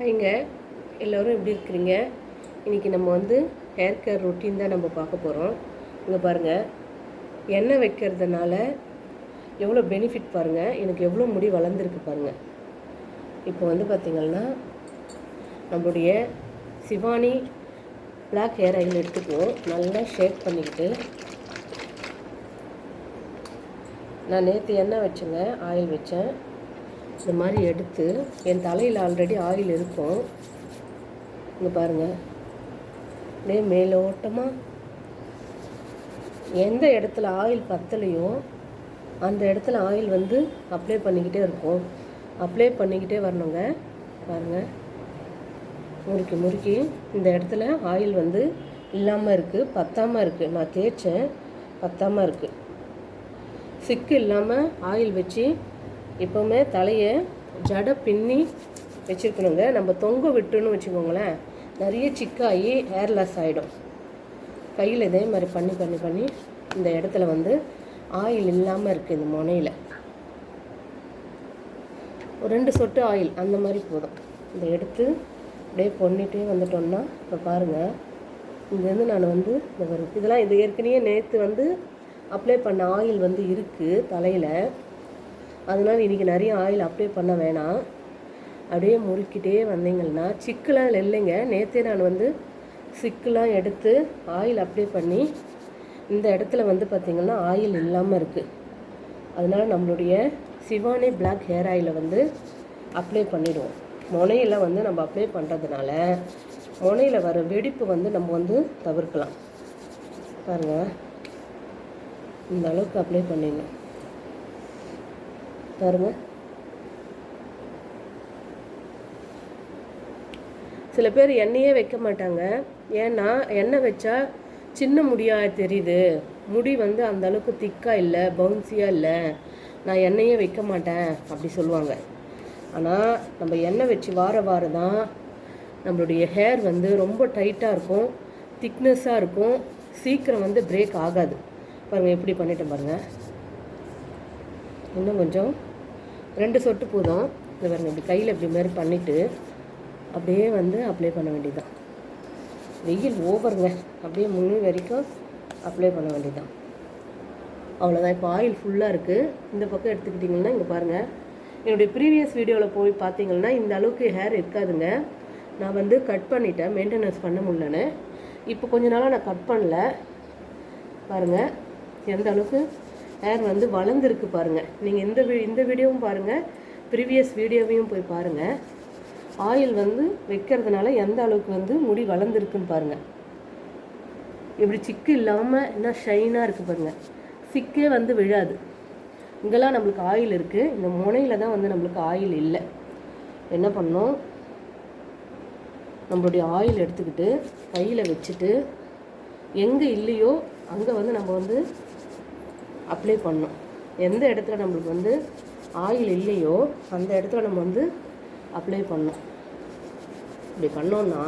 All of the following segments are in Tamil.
ஹைங்க. எல்லோரும் எப்படி இருக்கிறீங்க? இன்றைக்கி நம்ம வந்து ஹேர் கேர் ரொட்டீன் தான் நம்ம பார்க்க போகிறோம் இங்கே பாருங்கள் எண்ணெய் வைக்கிறதுனால எவ்வளோ பெனிஃபிட் பாருங்கள் எனக்கு எவ்வளோ முடி வளர்ந்துருக்கு பாருங்கள் இப்போ வந்து பார்த்திங்கன்னா நம்மளுடைய சிவானி பிளாக் ஹேர் ஆயில் எடுத்துக்குவோம். நல்லா ஷேக் பண்ணிக்கிட்டு நான் நேற்று எண்ணெய் வச்சேங்க ஆயில் வச்சேன். இந்த மாதிரி எடுத்து என் தலையில் ஆல்ரெடி ஆயில் இருக்கும். இங்கே பாருங்கள் அப்படியே மேலோட்டமாக எந்த இடத்துல ஆயில் பத்தலையோ அந்த இடத்துல ஆயில் வந்து அப்ளை பண்ணிக்கிட்டே இருக்கும். அப்ளை பண்ணிக்கிட்டே வரணுங்க. பாருங்கள் முறுக்கி முறுக்கி இந்த இடத்துல ஆயில் வந்து இல்லாமல் இருக்குது பத்தாமல் இருக்குது நான் தேய்ச்சேன் பத்தாமல் இருக்குது சிக்கு இல்லாமல் ஆயில் வச்சு எப்போவுமே தலையை ஜடை பின்னி வச்சுருக்கணுங்க. நம்ம தொங்க விட்டுன்னு வச்சுக்கோங்களேன். நிறைய சிக்காகி ஹேர் லாஸ் ஆகிடும் கையில் இதே மாதிரி பண்ணி பண்ணி பண்ணி இந்த இடத்துல வந்து ஆயில் இல்லாமல் இருக்குது இந்த முனையில். ஒரு ரெண்டு சொட்டு ஆயில் அந்த மாதிரி போதும். இதை எடுத்து அப்படியே பொண்ணிட்டே வந்துட்டோம்னா இப்போ பாருங்கள் இங்கேருந்து நான் வந்து இந்த வரும் இதெல்லாம் இது ஏற்கனவே நேற்று வந்து அப்ளை பண்ண ஆயில் வந்து இருக்குது தலையில். அதனால் இன்றைக்கி நிறைய ஆயில் அப்ளை பண்ண வேணாம். அப்படியே முறுக்கிட்டே வந்தீங்கன்னா சிக்கெலாம் இல்லைங்க. நேற்றே நான் வந்து சிக்கெலாம் எடுத்து ஆயில் அப்ளை பண்ணி இந்த இடத்துல வந்து பார்த்திங்கன்னா ஆயில் இல்லாமல் இருக்குது அதனால் நம்மளுடைய சிவானி பிளாக் ஹேர் ஆயிலை வந்து அப்ளை பண்ணிவிடுவோம் முனையில் வந்து நம்ம அப்ளை பண்ணுறதுனால முனையில் வர வெடிப்பு வந்து நம்ம வந்து தவிர்க்கலாம். பாருங்கள் இந்த அளவுக்கு அப்ளை பண்ணிடணும். பாருங்கள் சில பேர் எண்ணெயே வைக்க மாட்டாங்க. ஏன்னா எண்ணெய் வச்சா சின்ன முடியாக தெரியுது. முடி வந்து அந்த அளவுக்கு திக்காக இல்லை பவுன்சியாக இல்லை. நான் எண்ணெயே வைக்க மாட்டேன் அப்படி சொல்லுவாங்க. ஆனால் நம்ம எண்ணெய் வச்சு வார வாரம் தான் நம்மளுடைய ஹேர் வந்து ரொம்ப டைட்டாக இருக்கும் திக்னஸ்ஸாக இருக்கும். சீக்கிரம் வந்து பிரேக் ஆகாது. பாருங்கள் எப்படி பண்ணிட்டேன் பாருங்கள் இன்னும் கொஞ்சம். ரெண்டு சொட்டு போதும். இது பாருங்கள் இப்படி கையில் இப்படி மாதிரி பண்ணிவிட்டு அப்படியே வந்து அப்ளை பண்ண வேண்டியதுதான். வெயில் ஓவருங்க. அப்படியே முழு வரைக்கும் அப்ளை பண்ண வேண்டியதுதான். அவ்வளோதான் இப்போ ஆயில் ஃபுல்லாக இருக்குது இந்த பக்கம் எடுத்துக்கிட்டிங்கன்னா இங்கே பாருங்கள் என்னுடைய ப்ரீவியஸ் வீடியோவில் போய் பார்த்தீங்கன்னா இந்த அளவுக்கு ஹேர் இருக்காதுங்க. நான் வந்து கட் பண்ணிட்டேன். மெயின்டெனன்ஸ் பண்ண முடியலன்னு. இப்போ கொஞ்ச நாளாக நான் கட் பண்ணல. பாருங்கள் எந்த அளவுக்கு ஹேர் வந்து வளர்ந்துருக்கு பாருங்கள் நீங்கள் இந்த வீ இந்த வீடியோவும் பாருங்கள் ப்ரீவியஸ் வீடியோவையும் போய் பாருங்கள் ஆயில் வந்து வைக்கிறதுனால எந்த அளவுக்கு வந்து முடி வளர்ந்துருக்குன்னு பாருங்கள் இப்படி சிக்கு இல்லாமல் என்ன ஷைனாக இருக்குது பாருங்கள் சிக்கே வந்து விழாது. இங்கெல்லாம் நம்மளுக்கு ஆயில் இருக்குது இந்த முனையில் தான் வந்து நம்மளுக்கு ஆயில் இல்லை. என்ன பண்ணோம் நம்மளுடைய ஆயில் எடுத்துக்கிட்டு கையில் வச்சுட்டு எங்கே இல்லையோ அங்கே வந்து நம்ம வந்து அப்ளை பண்ணோம் எந்த இடத்துல நம்மளுக்கு வந்து ஆயில் இல்லையோ அந்த இடத்துல நம்ம வந்து அப்ளை பண்ணோம் இப்படி பண்ணோன்னா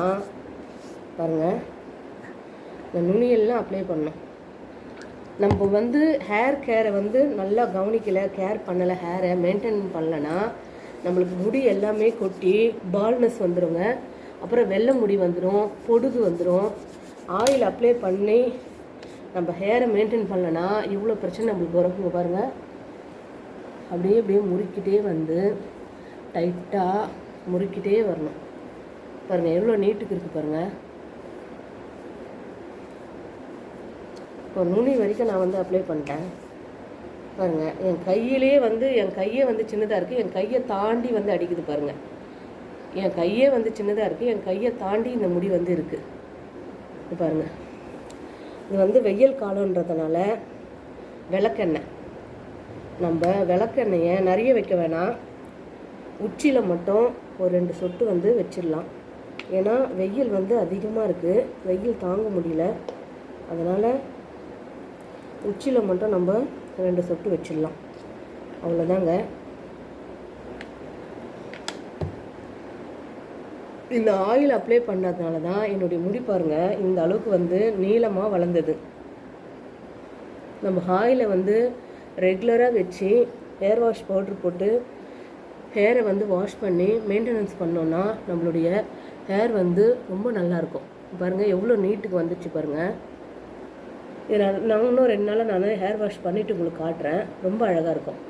பாருங்கள் இந்த நுனியெல்லாம் அப்ளை பண்ணோம் நம்ம வந்து ஹேர் கேரை வந்து நல்லா கவனிக்கலை கேர் பண்ணலை ஹேரை மெயின்டைன் பண்ணலைன்னா நம்மளுக்கு முடி எல்லாமே கொட்டி பால்னஸ் வந்துடுங்க அப்புறம் வெள்ளை முடி வந்துடும் பொடுகு வந்துடும் ஆயில் அப்ளை பண்ணி நம்ம ஹேரை மெயின்டைன் பண்ணலன்னா இவ்வளோ பிரச்சனை நம்மளுக்கு வரும். பாருங்கள் அப்படியே அப்படியே முறுக்கிட்டே வந்து டைட்டாக முறுக்கிட்டே வரணும். பாருங்கள் எவ்வளோ நீட்டுக்கு இருக்குது பாருங்கள் இப்போ நுனி வரைக்கும் நான் வந்து அப்ளை பண்ணிட்டேன். பாருங்கள் என் கையிலே வந்து என் கையே வந்து சின்னதாக இருக்குது என் கையை தாண்டி வந்து அடிக்குது பாருங்கள் என் கையே வந்து சின்னதாக இருக்குது என் கையை தாண்டி இந்த முடி வந்து இருக்குது பாருங்கள் இது வந்து வெயில் காலன்றதுனால விளக்கெண்ணெய். நம்ம விளக்கெண்ணெயை நிறைய வைக்க வேணாம். உச்சியில் மட்டும் ஒரு ரெண்டு சொட்டு வந்து வச்சிடலாம். ஏன்னா வெயில் வந்து அதிகமாக இருக்குது வெயில் தாங்க முடியல. அதனால் உச்சியில் மட்டும் நம்ம ரெண்டு சொட்டு வச்சிடலாம். அவ்வளோதாங்க இந்த ஆயில் அப்ளை பண்ணதுனால தான் என்னுடைய முடி பாருங்கள் இந்த அளவுக்கு வந்து நீளமாக வளர்ந்தது. நம்ம ஆயிலை வந்து ரெகுலராக வச்சு ஹேர் வாஷ் பவுட்ரு போட்டு ஹேரை வந்து வாஷ் பண்ணி மெயின்டெனன்ஸ் பண்ணோன்னா நம்மளுடைய ஹேர் வந்து ரொம்ப நல்லாயிருக்கும் பாருங்கள் எவ்வளோ நீட்டுக்கு வந்துச்சு பாருங்கள் இது நான் நான் இன்னும் ரெண்டு நாளாக நான் ஹேர் வாஷ் பண்ணிவிட்டு உங்களுக்கு காட்டுறேன். ரொம்ப அழகாக இருக்கும்.